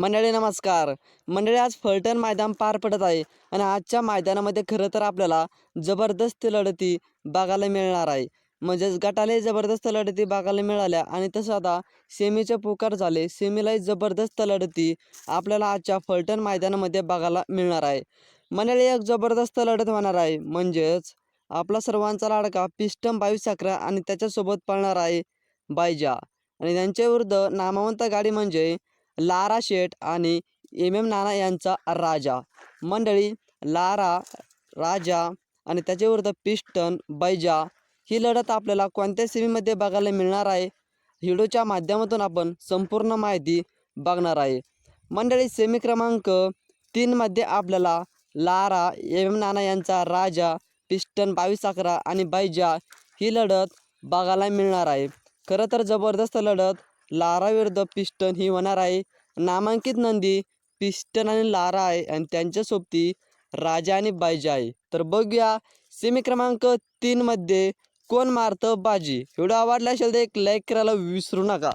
मंडळी नमस्कार. मंडळी आज फलटण मैदान पार पडत आहे आणि आजच्या मैदानामध्ये खरं तर आपल्याला जबरदस्त लढती बघायला मिळणार आहे. म्हणजेच गटालाही जबरदस्त लढती बघायला मिळाल्या आणि तसं आता सेमीचे पुकार झाले. सेमीलाही जबरदस्त लढती आपल्याला आजच्या फलटण मैदानामध्ये बघायला मिळणार आहे. मंडळी एक जबरदस्त लढत होणार आहे. म्हणजेच आपला सर्वांचा लाडका पिस्टम बावीस अकरा आणि त्याच्यासोबत पळणार आहे बायजा आणि त्यांच्या विरुद्ध नामवंत गाडी म्हणजे लारा शेठ आणि एम एम नाना यांचा राजा. मंडळी लारा राजा आणि त्याच्याविरुद्ध पिस्टन बैजा ही लढत आपल्याला कोणत्या सेमीमध्ये बघायला मिळणार आहे? व्हिडिओच्या माध्यमातून आपण संपूर्ण माहिती बघणार आहे. मंडळी सेमी क्रमांक तीनमध्ये आपल्याला लारा एम एम नाना यांचा राजा पिस्टन बावीस अकरा आणि बैजा ही लढत बघायला मिळणार आहे. खरं तर जबरदस्त लढत लारा विरुद्ध पिस्टन ही होणार आहे. नामांकित नंदी पिस्टन आणि लारा आहे आणि त्यांच्या सोबती राजा आणि बायजा आहे. तर बघूया सेमी क्रमांक तीनमध्ये कोण मारतं बाजी? व्हिडिओ आवडला असेल तर एक लाईक करायला विसरू नका.